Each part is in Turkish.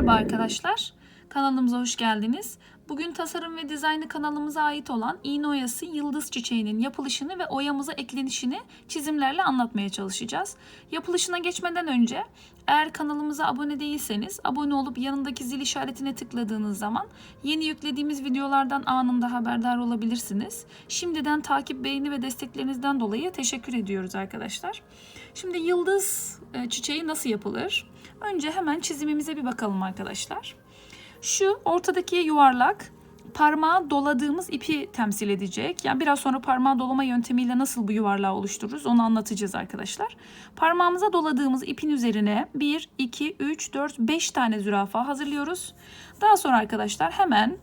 Merhaba arkadaşlar. Kanalımıza hoş geldiniz. Bugün tasarım ve dizaynı kanalımıza ait olan iğne oyası yıldız çiçeğinin yapılışını ve oyamıza eklenişini çizimlerle anlatmaya çalışacağız. Yapılışına geçmeden önce eğer kanalımıza abone değilseniz abone olup yanındaki zil işaretine tıkladığınız zaman yeni yüklediğimiz videolardan anında haberdar olabilirsiniz. Şimdiden takip, beğeni ve desteklerinizden dolayı teşekkür ediyoruz arkadaşlar. Şimdi yıldız e, çiçeği nasıl yapılır? Önce hemen çizimimize bir bakalım arkadaşlar. Şu ortadaki yuvarlak parmağı doladığımız ipi temsil edecek. Yani biraz sonra parmağı dolama yöntemiyle nasıl bu yuvarlağı oluştururuz onu anlatacağız arkadaşlar. Parmağımıza doladığımız ipin üzerine 1, 2, 3, 4, 5 tane zürafa hazırlıyoruz. Daha sonra arkadaşlar hemen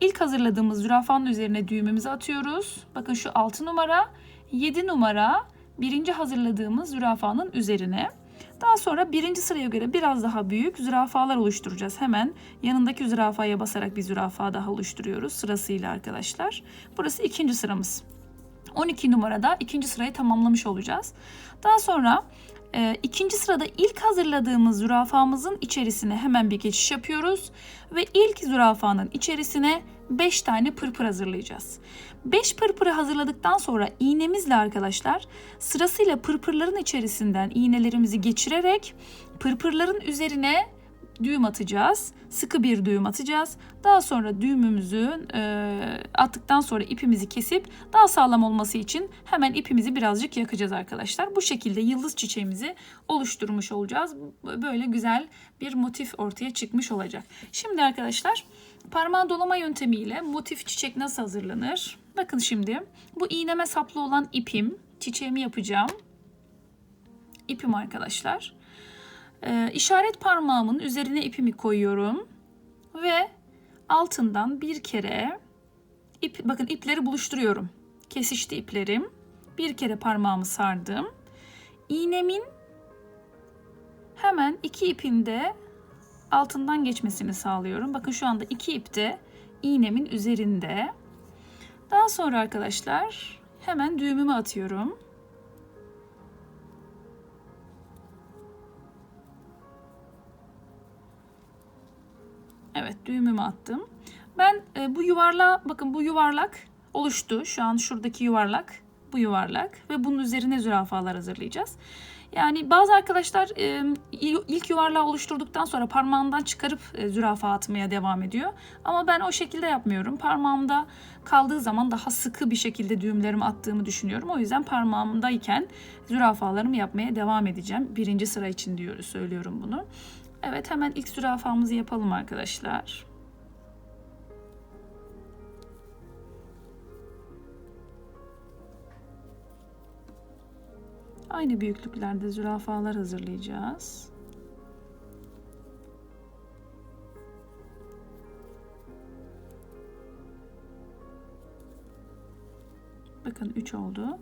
ilk hazırladığımız zürafanın üzerine düğümümüzü atıyoruz. Bakın şu 6 numara, 7 numara birinci hazırladığımız zürafanın üzerine. Daha sonra birinci sıraya göre biraz daha büyük zürafalar oluşturacağız. Hemen yanındaki zürafaya basarak bir zürafa daha oluşturuyoruz sırasıyla arkadaşlar. Burası ikinci sıramız. 12 numarada ikinci sırayı tamamlamış olacağız. Daha sonra e, ikinci sırada ilk hazırladığımız zürafamızın içerisine hemen bir geçiş yapıyoruz. Ve ilk zürafanın içerisine 5 tane pırpır hazırlayacağız. 5 pırpırı hazırladıktan sonra iğnemizle arkadaşlar sırasıyla pırpırların içerisinden iğnelerimizi geçirerek pırpırların üzerine düğüm atacağız. Sıkı bir düğüm atacağız. Daha sonra düğümümüzü e, attıktan sonra ipimizi kesip daha sağlam olması için hemen ipimizi birazcık yakacağız arkadaşlar. Bu şekilde yıldız çiçeğimizi oluşturmuş olacağız. Böyle güzel bir motif ortaya çıkmış olacak. Şimdi arkadaşlar parmağı dolama yöntemiyle motif çiçek nasıl hazırlanır? Bakın şimdi bu iğneme saplı olan ipim. Çiçeğimi yapacağım. İpim arkadaşlar. Ee, işaret parmağımın üzerine ipimi koyuyorum ve altından bir kere ip bakın ipleri buluşturuyorum. Kesişti iplerim. Bir kere parmağımı sardım. İğnemin hemen iki ipinde altından geçmesini sağlıyorum. Bakın şu anda iki ip de iğnemin üzerinde. Daha sonra arkadaşlar hemen düğümümü atıyorum. Evet düğümümü attım. Ben e, bu yuvarla bakın bu yuvarlak oluştu. Şu an şuradaki yuvarlak bu yuvarlak ve bunun üzerine zürafalar hazırlayacağız. Yani bazı arkadaşlar e, ilk yuvarlağı oluşturduktan sonra parmağından çıkarıp e, zürafa atmaya devam ediyor. Ama ben o şekilde yapmıyorum. Parmağımda kaldığı zaman daha sıkı bir şekilde düğümlerimi attığımı düşünüyorum. O yüzden parmağımdayken zürafalarımı yapmaya devam edeceğim. Birinci sıra için diyoruz, söylüyorum bunu. Evet hemen ilk zürafamızı yapalım arkadaşlar. Aynı büyüklüklerde zürafalar hazırlayacağız. Bakın 3 oldu.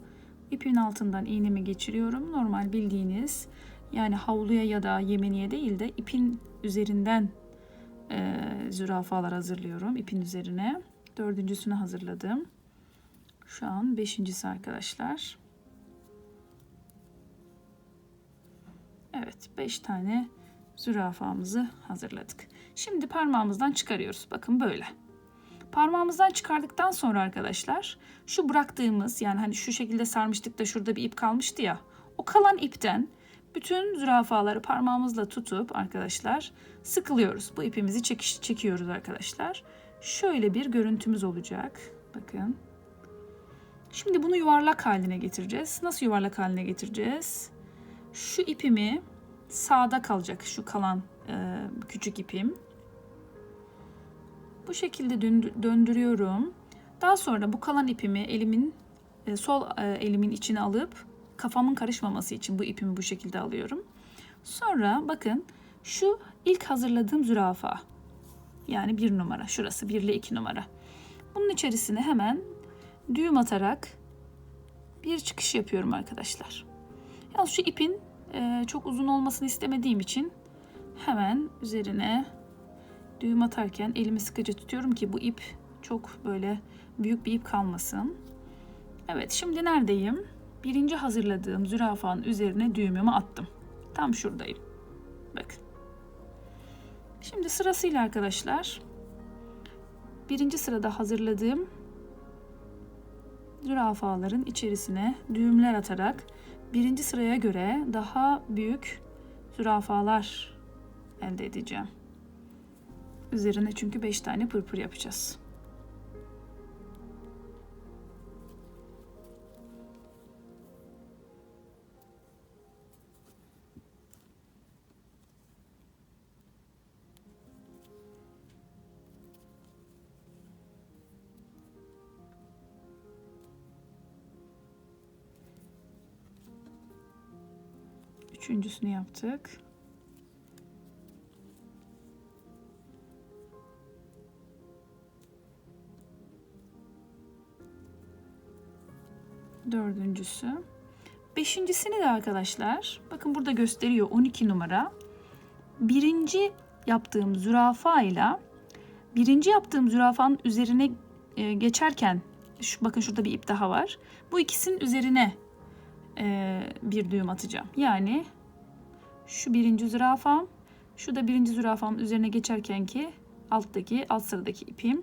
İpin altından iğnemi geçiriyorum. Normal bildiğiniz yani havluya ya da yemeniye değil de ipin üzerinden e, zürafalar hazırlıyorum. ipin üzerine. Dördüncüsünü hazırladım. Şu an beşincisi arkadaşlar. Evet 5 tane zürafamızı hazırladık. Şimdi parmağımızdan çıkarıyoruz. Bakın böyle. Parmağımızdan çıkardıktan sonra arkadaşlar şu bıraktığımız yani hani şu şekilde sarmıştık da şurada bir ip kalmıştı ya. O kalan ipten bütün zürafaları parmağımızla tutup arkadaşlar sıkılıyoruz. Bu ipimizi çekiş, çekiyoruz arkadaşlar. Şöyle bir görüntümüz olacak. Bakın. Şimdi bunu yuvarlak haline getireceğiz. Nasıl yuvarlak haline getireceğiz? Şu ipimi sağda kalacak şu kalan e, küçük ipim. Bu şekilde döndürüyorum. Daha sonra bu kalan ipimi elimin e, sol e, elimin içine alıp kafamın karışmaması için bu ipimi bu şekilde alıyorum. Sonra bakın şu ilk hazırladığım zürafa. Yani bir numara. Şurası bir ile iki numara. Bunun içerisine hemen düğüm atarak bir çıkış yapıyorum arkadaşlar. Yalnız şu ipin e, çok uzun olmasını istemediğim için hemen üzerine düğüm atarken elimi sıkıca tutuyorum ki bu ip çok böyle büyük bir ip kalmasın. Evet şimdi neredeyim? Birinci hazırladığım zürafanın üzerine düğümümü attım. Tam şuradayım. Bakın. Şimdi sırasıyla arkadaşlar birinci sırada hazırladığım zürafaların içerisine düğümler atarak birinci sıraya göre daha büyük zürafalar elde edeceğim. Üzerine çünkü 5 tane pırpır yapacağız. Üçüncüsünü yaptık. Dördüncüsü. Beşincisini de arkadaşlar bakın burada gösteriyor 12 numara. Birinci yaptığım zürafa ile birinci yaptığım zürafanın üzerine e, geçerken şu, bakın şurada bir ip daha var. Bu ikisinin üzerine bir düğüm atacağım. Yani şu birinci zürafam, şu da birinci zürafamın üzerine geçerken ki alttaki alt sıradaki ipim.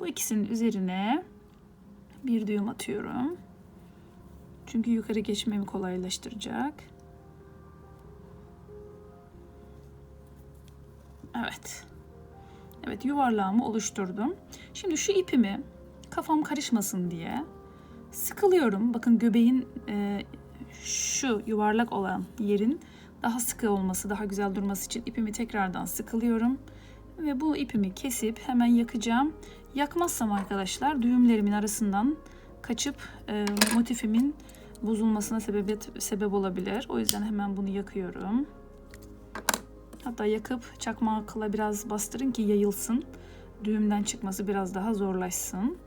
Bu ikisinin üzerine bir düğüm atıyorum. Çünkü yukarı geçmemi kolaylaştıracak. Evet. Evet yuvarlağımı oluşturdum. Şimdi şu ipimi kafam karışmasın diye sıkılıyorum. Bakın göbeğin e, şu yuvarlak olan yerin daha sıkı olması, daha güzel durması için ipimi tekrardan sıkılıyorum. Ve bu ipimi kesip hemen yakacağım. Yakmazsam arkadaşlar düğümlerimin arasından kaçıp e, motifimin bozulmasına sebebiyet, sebep olabilir. O yüzden hemen bunu yakıyorum. Hatta yakıp çakmakla biraz bastırın ki yayılsın. Düğümden çıkması biraz daha zorlaşsın.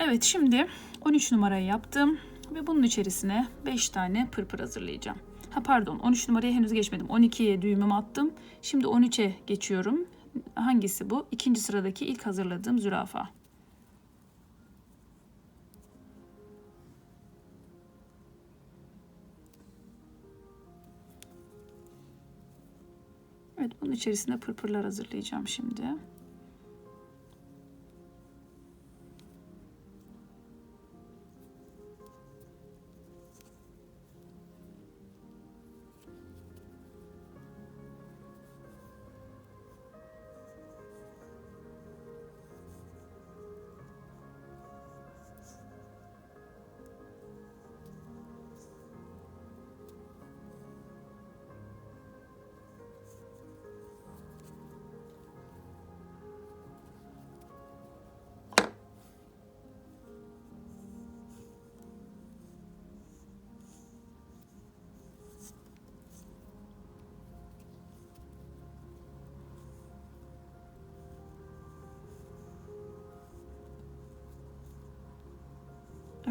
Evet şimdi 13 numarayı yaptım ve bunun içerisine 5 tane pırpır hazırlayacağım. Ha pardon 13 numaraya henüz geçmedim. 12'ye düğümümü attım. Şimdi 13'e geçiyorum. Hangisi bu? İkinci sıradaki ilk hazırladığım zürafa. Evet bunun içerisine pırpırlar hazırlayacağım şimdi.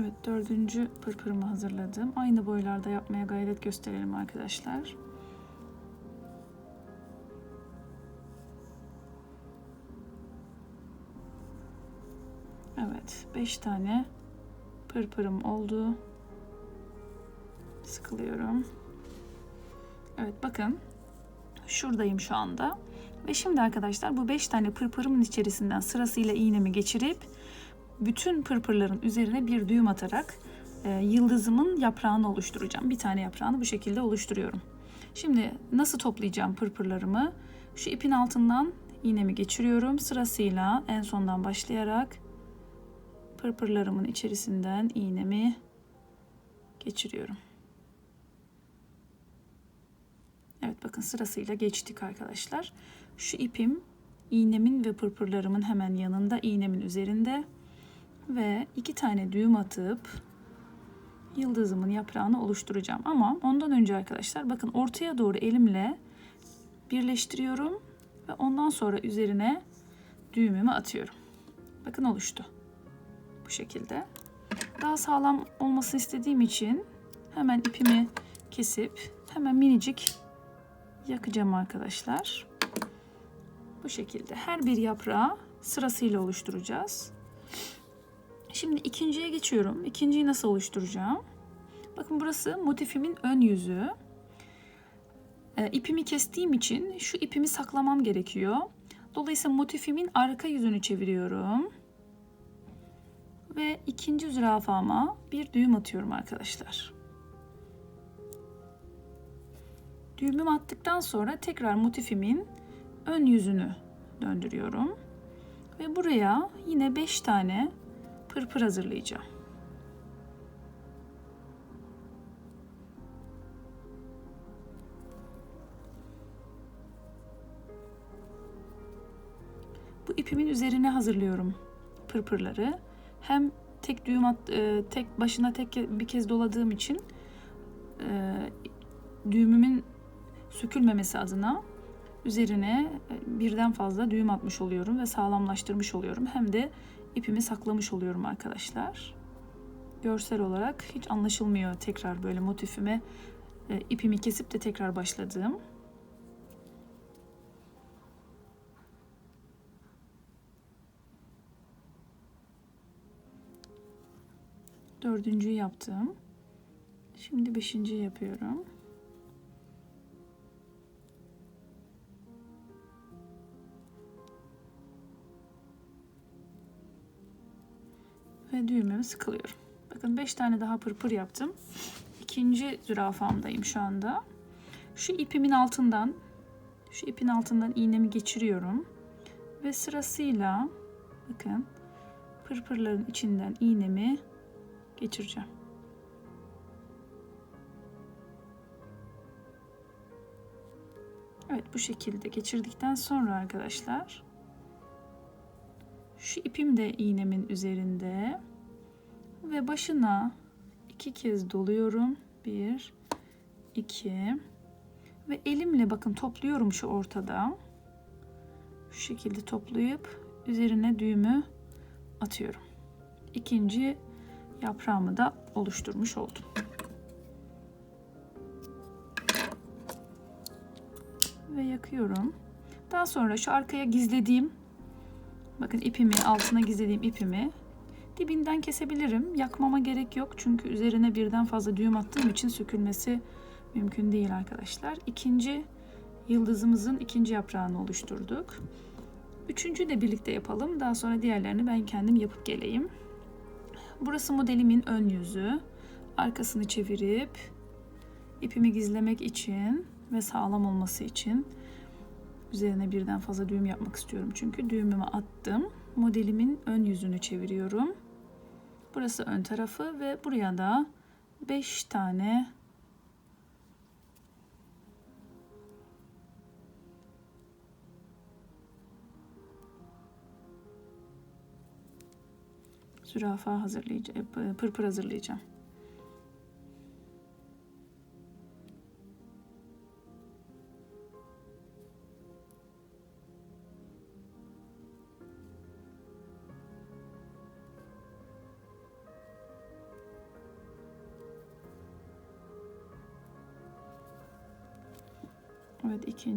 Evet dördüncü pırpırımı hazırladım. Aynı boylarda yapmaya gayret gösterelim arkadaşlar. Evet 5 tane pırpırım oldu. Sıkılıyorum. Evet bakın şuradayım şu anda. Ve şimdi arkadaşlar bu 5 tane pırpırımın içerisinden sırasıyla iğnemi geçirip bütün pırpırların üzerine bir düğüm atarak e, yıldızımın yaprağını oluşturacağım. Bir tane yaprağını bu şekilde oluşturuyorum. Şimdi nasıl toplayacağım pırpırlarımı? Şu ipin altından iğnemi geçiriyorum. Sırasıyla en sondan başlayarak pırpırlarımın içerisinden iğnemi geçiriyorum. Evet bakın sırasıyla geçtik arkadaşlar. Şu ipim iğnemin ve pırpırlarımın hemen yanında iğnemin üzerinde ve iki tane düğüm atıp yıldızımın yaprağını oluşturacağım. Ama ondan önce arkadaşlar bakın ortaya doğru elimle birleştiriyorum ve ondan sonra üzerine düğümümü atıyorum. Bakın oluştu. Bu şekilde. Daha sağlam olmasını istediğim için hemen ipimi kesip hemen minicik yakacağım arkadaşlar. Bu şekilde her bir yaprağı sırasıyla oluşturacağız. Şimdi ikinciye geçiyorum. İkinciyi nasıl oluşturacağım? Bakın burası motifimin ön yüzü. E, ipimi kestiğim için şu ipimi saklamam gerekiyor. Dolayısıyla motifimin arka yüzünü çeviriyorum. Ve ikinci zürafama bir düğüm atıyorum arkadaşlar. Düğümümü attıktan sonra tekrar motifimin ön yüzünü döndürüyorum. Ve buraya yine 5 tane pırpır hazırlayacağım. Bu ipimin üzerine hazırlıyorum pırpırları. Hem tek düğüm at, e, tek başına tek bir kez doladığım için e, düğümümün sökülmemesi adına üzerine e, birden fazla düğüm atmış oluyorum ve sağlamlaştırmış oluyorum. Hem de ipimi saklamış oluyorum arkadaşlar. Görsel olarak hiç anlaşılmıyor tekrar böyle motifime e, ipimi kesip de tekrar başladığım. Dördüncüyü yaptım. Şimdi beşinciyi yapıyorum. Ve düğmemi sıkılıyorum. Bakın 5 tane daha pırpır yaptım. İkinci zürafamdayım şu anda. Şu ipimin altından şu ipin altından iğnemi geçiriyorum. Ve sırasıyla bakın pırpırların içinden iğnemi geçireceğim. Evet bu şekilde geçirdikten sonra arkadaşlar şu ipim de iğnemin üzerinde ve başına iki kez doluyorum. Bir, iki ve elimle bakın topluyorum şu ortada. Şu şekilde toplayıp üzerine düğümü atıyorum. İkinci yaprağımı da oluşturmuş oldum. Ve yakıyorum. Daha sonra şu arkaya gizlediğim bakın ipimi altına gizlediğim ipimi dibinden kesebilirim. Yakmama gerek yok çünkü üzerine birden fazla düğüm attığım için sökülmesi mümkün değil arkadaşlar. İkinci yıldızımızın ikinci yaprağını oluşturduk. Üçüncü de birlikte yapalım. Daha sonra diğerlerini ben kendim yapıp geleyim. Burası modelimin ön yüzü. Arkasını çevirip ipimi gizlemek için ve sağlam olması için üzerine birden fazla düğüm yapmak istiyorum. Çünkü düğümümü attım. Modelimin ön yüzünü çeviriyorum. Burası ön tarafı ve buraya da 5 tane zürafa hazırlayacağım, pırpır hazırlayacağım. Evet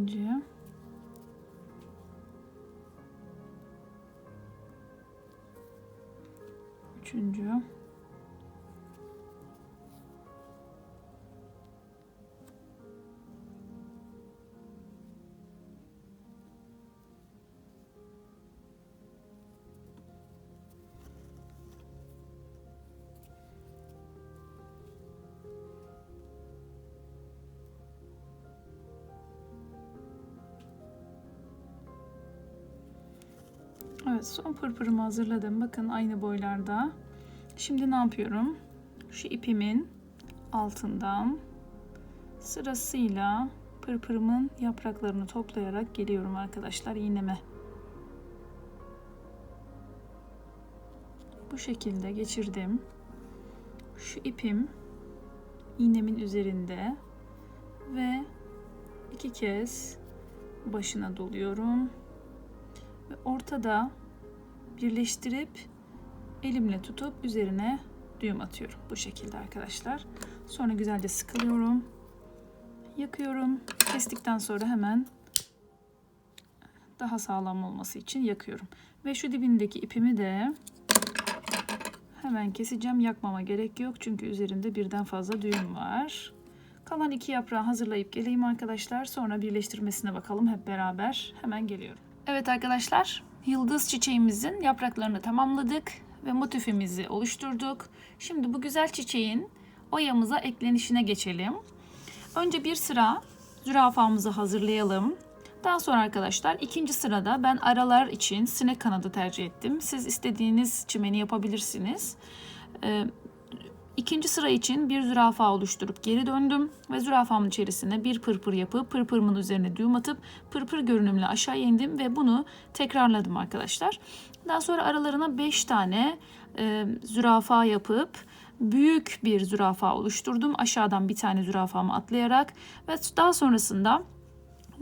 son pırpırımı hazırladım. Bakın aynı boylarda. Şimdi ne yapıyorum? Şu ipimin altından sırasıyla pırpırımın yapraklarını toplayarak geliyorum arkadaşlar iğneme. Bu şekilde geçirdim. Şu ipim iğnemin üzerinde ve iki kez başına doluyorum ve ortada birleştirip elimle tutup üzerine düğüm atıyorum. Bu şekilde arkadaşlar. Sonra güzelce sıkılıyorum. Yakıyorum. Kestikten sonra hemen daha sağlam olması için yakıyorum. Ve şu dibindeki ipimi de hemen keseceğim. Yakmama gerek yok. Çünkü üzerinde birden fazla düğüm var. Kalan iki yaprağı hazırlayıp geleyim arkadaşlar. Sonra birleştirmesine bakalım hep beraber. Hemen geliyorum. Evet arkadaşlar, yıldız çiçeğimizin yapraklarını tamamladık ve motifimizi oluşturduk. Şimdi bu güzel çiçeğin oyamıza eklenişine geçelim. Önce bir sıra zürafamızı hazırlayalım. Daha sonra arkadaşlar ikinci sırada ben aralar için sinek kanadı tercih ettim. Siz istediğiniz çimeni yapabilirsiniz. İkinci sıra için bir zürafa oluşturup geri döndüm ve zürafamın içerisine bir pırpır yapıp pırpırımın üzerine düğüm atıp pırpır görünümlü aşağı indim ve bunu tekrarladım arkadaşlar. Daha sonra aralarına 5 tane e, zürafa yapıp büyük bir zürafa oluşturdum. Aşağıdan bir tane zürafamı atlayarak ve daha sonrasında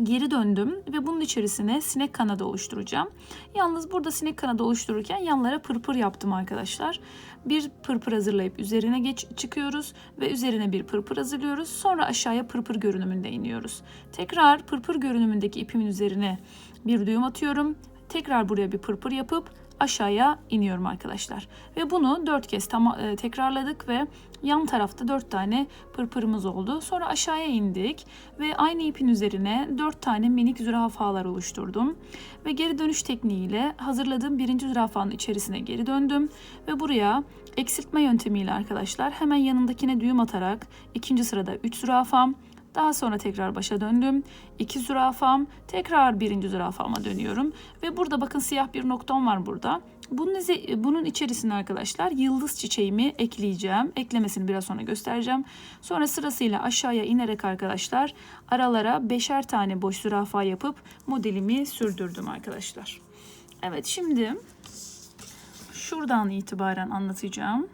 geri döndüm ve bunun içerisine sinek kanadı oluşturacağım. Yalnız burada sinek kanadı oluştururken yanlara pırpır yaptım arkadaşlar. Bir pırpır hazırlayıp üzerine geç çıkıyoruz ve üzerine bir pırpır hazırlıyoruz. Sonra aşağıya pırpır görünümünde iniyoruz. Tekrar pırpır görünümündeki ipimin üzerine bir düğüm atıyorum. Tekrar buraya bir pırpır yapıp aşağıya iniyorum arkadaşlar. Ve bunu dört kez tam, e, tekrarladık ve yan tarafta dört tane pırpırımız oldu. Sonra aşağıya indik ve aynı ipin üzerine dört tane minik zürafalar oluşturdum. Ve geri dönüş tekniğiyle hazırladığım birinci zürafanın içerisine geri döndüm. Ve buraya eksiltme yöntemiyle arkadaşlar hemen yanındakine düğüm atarak ikinci sırada 3 zürafam, daha sonra tekrar başa döndüm. İki zürafam, tekrar birinci zürafama dönüyorum. Ve burada bakın siyah bir noktam var burada. Bunun, bunun içerisine arkadaşlar yıldız çiçeğimi ekleyeceğim. Eklemesini biraz sonra göstereceğim. Sonra sırasıyla aşağıya inerek arkadaşlar aralara beşer tane boş zürafa yapıp modelimi sürdürdüm arkadaşlar. Evet şimdi şuradan itibaren anlatacağım.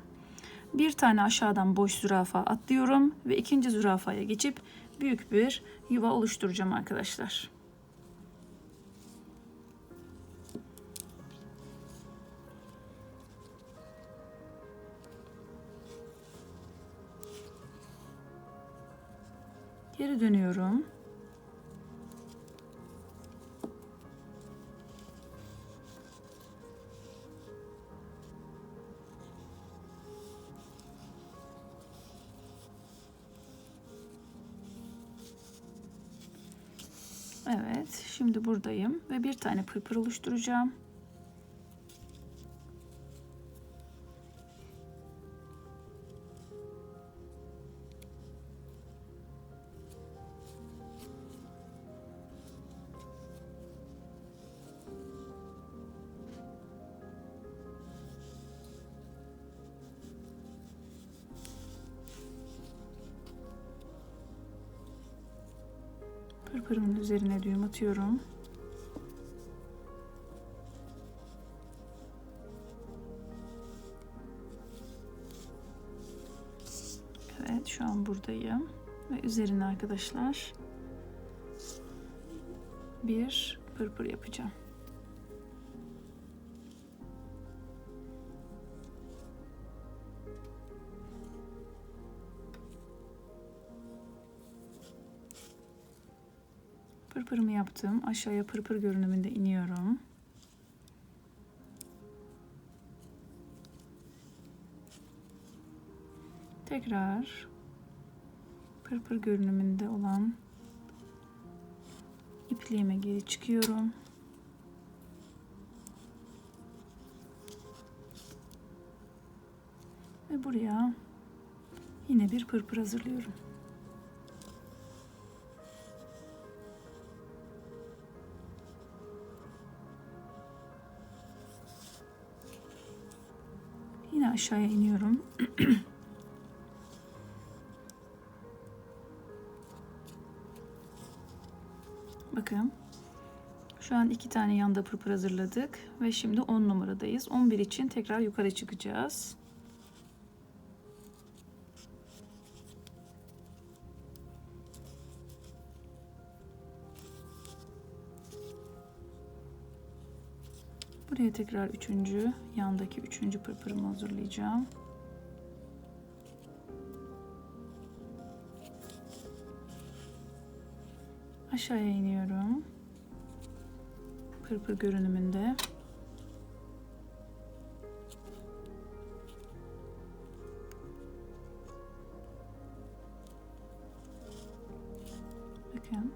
Bir tane aşağıdan boş zürafa atlıyorum ve ikinci zürafaya geçip büyük bir yuva oluşturacağım arkadaşlar. Geri dönüyorum. Evet, şimdi buradayım ve bir tane pırpır oluşturacağım. Üzerine düğüm atıyorum. Evet şu an buradayım. Ve üzerine arkadaşlar bir pırpır yapacağım. Pırpırımı yaptım. Aşağıya pırpır görünümünde iniyorum. Tekrar pırpır görünümünde olan ipliğime geri çıkıyorum. Ve buraya yine bir pırpır hazırlıyorum. Aşağıya iniyorum. Bakın. Şu an iki tane yanda pırpır hazırladık. Ve şimdi 10 numaradayız. 11 için tekrar yukarı çıkacağız. Buraya tekrar üçüncü, yandaki üçüncü pırpırımı hazırlayacağım. Aşağıya iniyorum. Pırpır görünümünde. Bakın.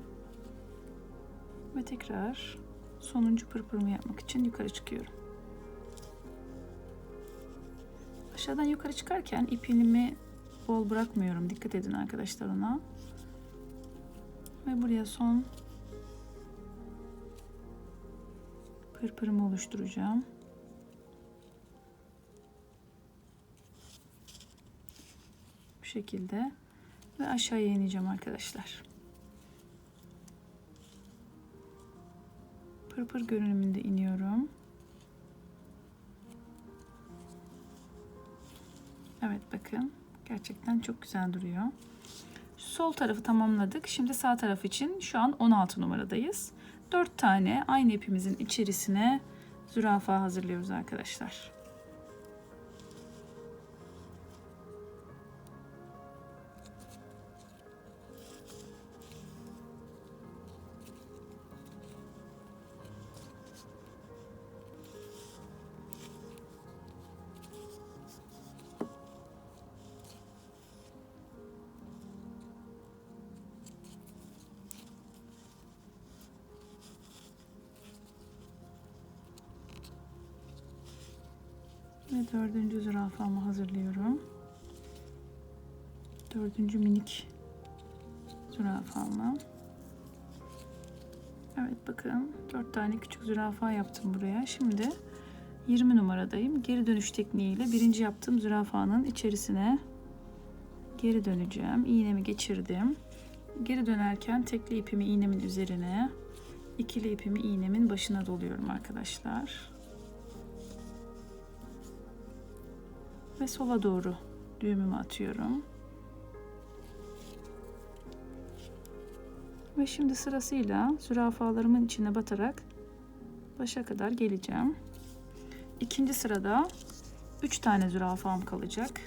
Ve tekrar sonuncu pırpırımı yapmak için yukarı çıkıyorum. Aşağıdan yukarı çıkarken ipimi bol bırakmıyorum. Dikkat edin arkadaşlar ona. Ve buraya son pırpırımı oluşturacağım. Bu şekilde ve aşağıya ineceğim arkadaşlar. Pırpır görünümünde iniyorum. Evet bakın gerçekten çok güzel duruyor. Sol tarafı tamamladık. Şimdi sağ taraf için şu an 16 numaradayız. 4 tane aynı ipimizin içerisine zürafa hazırlıyoruz arkadaşlar. Ve dördüncü zürafamı hazırlıyorum. Dördüncü minik zürafamı. Evet bakın dört tane küçük zürafa yaptım buraya. Şimdi 20 numaradayım. Geri dönüş tekniğiyle birinci yaptığım zürafanın içerisine geri döneceğim. İğnemi geçirdim. Geri dönerken tekli ipimi iğnemin üzerine, ikili ipimi iğnemin başına doluyorum arkadaşlar. Ve sola doğru düğümümü atıyorum. Ve şimdi sırasıyla zürafalarımın içine batarak başa kadar geleceğim. İkinci sırada 3 tane zürafam kalacak.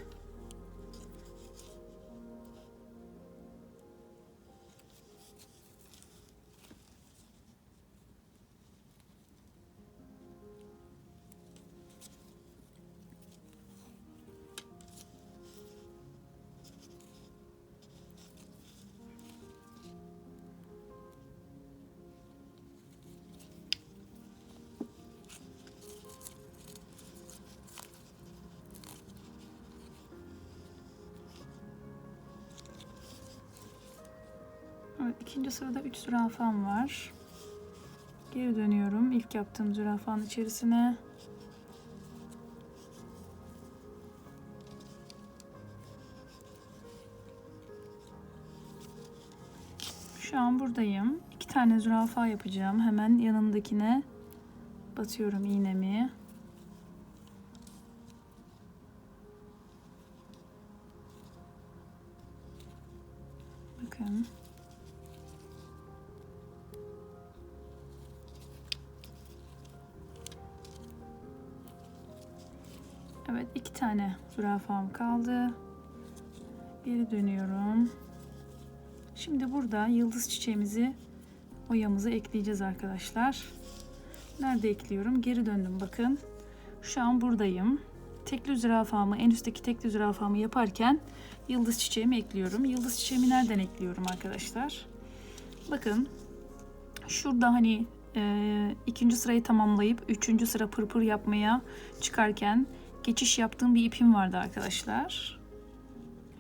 Sırada 3 zürafam var. Geri dönüyorum ilk yaptığım zürafanın içerisine. Şu an buradayım. İki tane zürafa yapacağım. Hemen yanındakine batıyorum iğnemi. Zürafam kaldı. Geri dönüyorum. Şimdi burada yıldız çiçeğimizi oyamıza ekleyeceğiz arkadaşlar. Nerede ekliyorum? Geri döndüm bakın. Şu an buradayım. Tekli zürafamı, en üstteki tekli zürafamı yaparken yıldız çiçeğimi ekliyorum. Yıldız çiçeğimi nereden ekliyorum arkadaşlar? Bakın şurada hani e, ikinci sırayı tamamlayıp üçüncü sıra pırpır yapmaya çıkarken geçiş yaptığım bir ipim vardı arkadaşlar.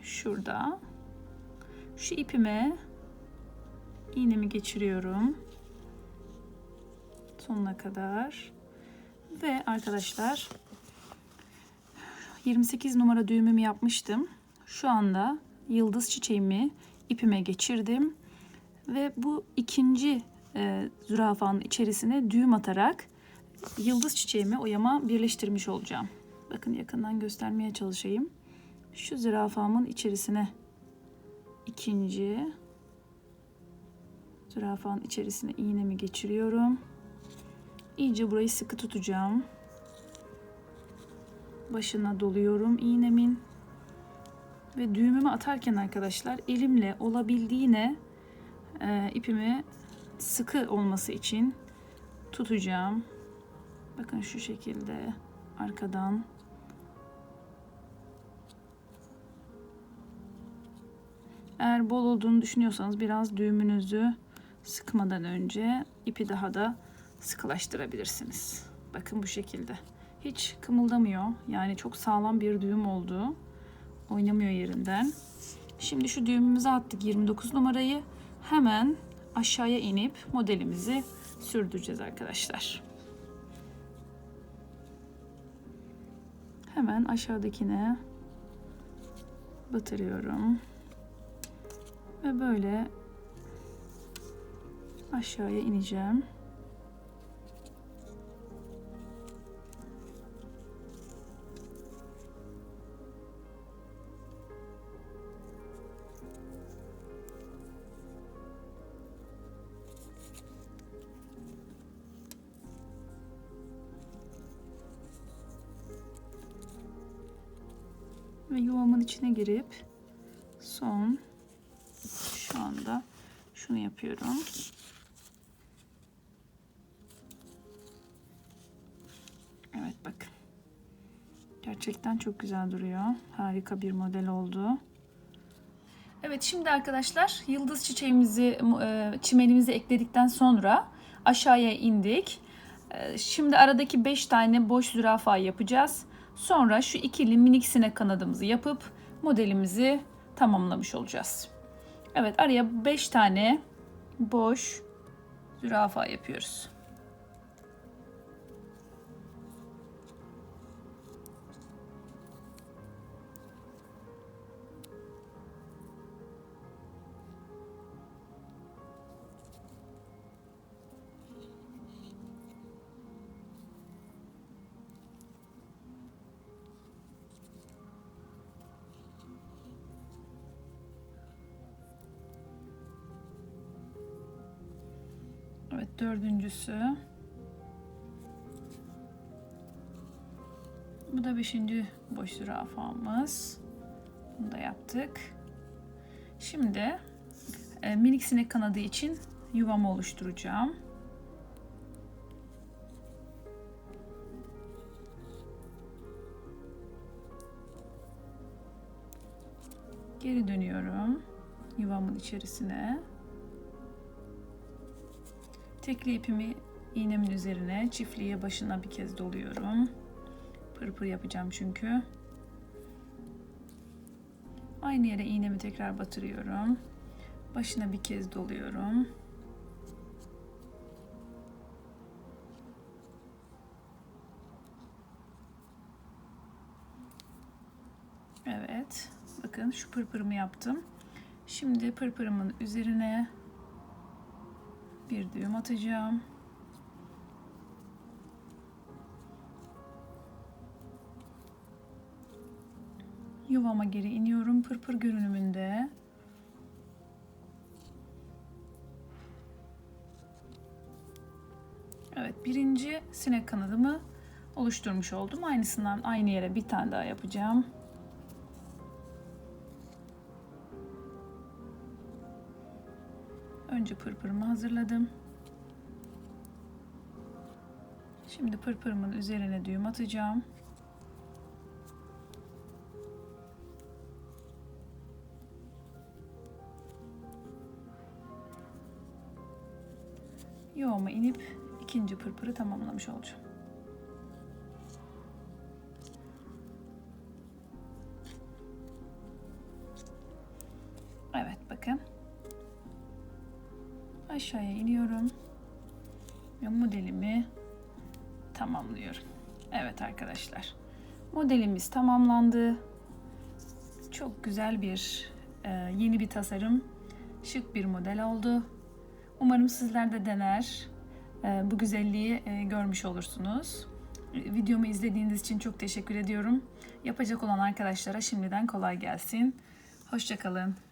Şurada. Şu ipime iğnemi geçiriyorum. Sonuna kadar. Ve arkadaşlar 28 numara düğümümü yapmıştım. Şu anda yıldız çiçeğimi ipime geçirdim. Ve bu ikinci e, zürafanın içerisine düğüm atarak yıldız çiçeğimi oyama birleştirmiş olacağım. Bakın yakından göstermeye çalışayım. Şu zürafamın içerisine ikinci zürafanın içerisine iğnemi geçiriyorum. İyice burayı sıkı tutacağım. Başına doluyorum iğnemin. Ve düğümümü atarken arkadaşlar elimle olabildiğine e, ipimi sıkı olması için tutacağım. Bakın şu şekilde arkadan Eğer bol olduğunu düşünüyorsanız biraz düğümünüzü sıkmadan önce ipi daha da sıkılaştırabilirsiniz. Bakın bu şekilde. Hiç kımıldamıyor. Yani çok sağlam bir düğüm oldu. Oynamıyor yerinden. Şimdi şu düğümümüze attık 29 numarayı. Hemen aşağıya inip modelimizi sürdüreceğiz arkadaşlar. Hemen aşağıdakine batırıyorum. Ve böyle aşağıya ineceğim. Ve yuvamın içine girip son şunu yapıyorum. Evet bakın. Gerçekten çok güzel duruyor. Harika bir model oldu. Evet şimdi arkadaşlar yıldız çiçeğimizi, e, çimenimizi ekledikten sonra aşağıya indik. E, Şimdi aradaki 5 tane boş zürafa yapacağız. Sonra şu ikili minik sinek kanadımızı yapıp modelimizi tamamlamış olacağız. Evet araya 5 tane boş zürafa yapıyoruz. Evet dördüncüsü. Bu da beşinci boş zürafamız. Bunu da yaptık. Şimdi e, minik sinek kanadı için yuvamı oluşturacağım. Geri dönüyorum yuvamın içerisine. Tekli ipimi iğnemin üzerine çiftliğe başına bir kez doluyorum. Pırpır yapacağım çünkü. Aynı yere iğnemi tekrar batırıyorum. Başına bir kez doluyorum. Evet. Bakın şu pırpırımı yaptım. Şimdi pırpırımın üzerine bir düğüm atacağım. Yuvama geri iniyorum pırpır görünümünde. Evet birinci sinek kanadımı oluşturmuş oldum. Aynısından aynı yere bir tane daha yapacağım. Önce pırpırımı hazırladım. Şimdi pırpırımın üzerine düğüm atacağım. Yuvama inip ikinci pırpırı tamamlamış olacağım. Aşağıya iniyorum ve modelimi tamamlıyorum. Evet arkadaşlar modelimiz tamamlandı. Çok güzel bir e, yeni bir tasarım, şık bir model oldu. Umarım sizler de dener, e, bu güzelliği e, görmüş olursunuz. Videomu izlediğiniz için çok teşekkür ediyorum. Yapacak olan arkadaşlara şimdiden kolay gelsin. Hoşçakalın.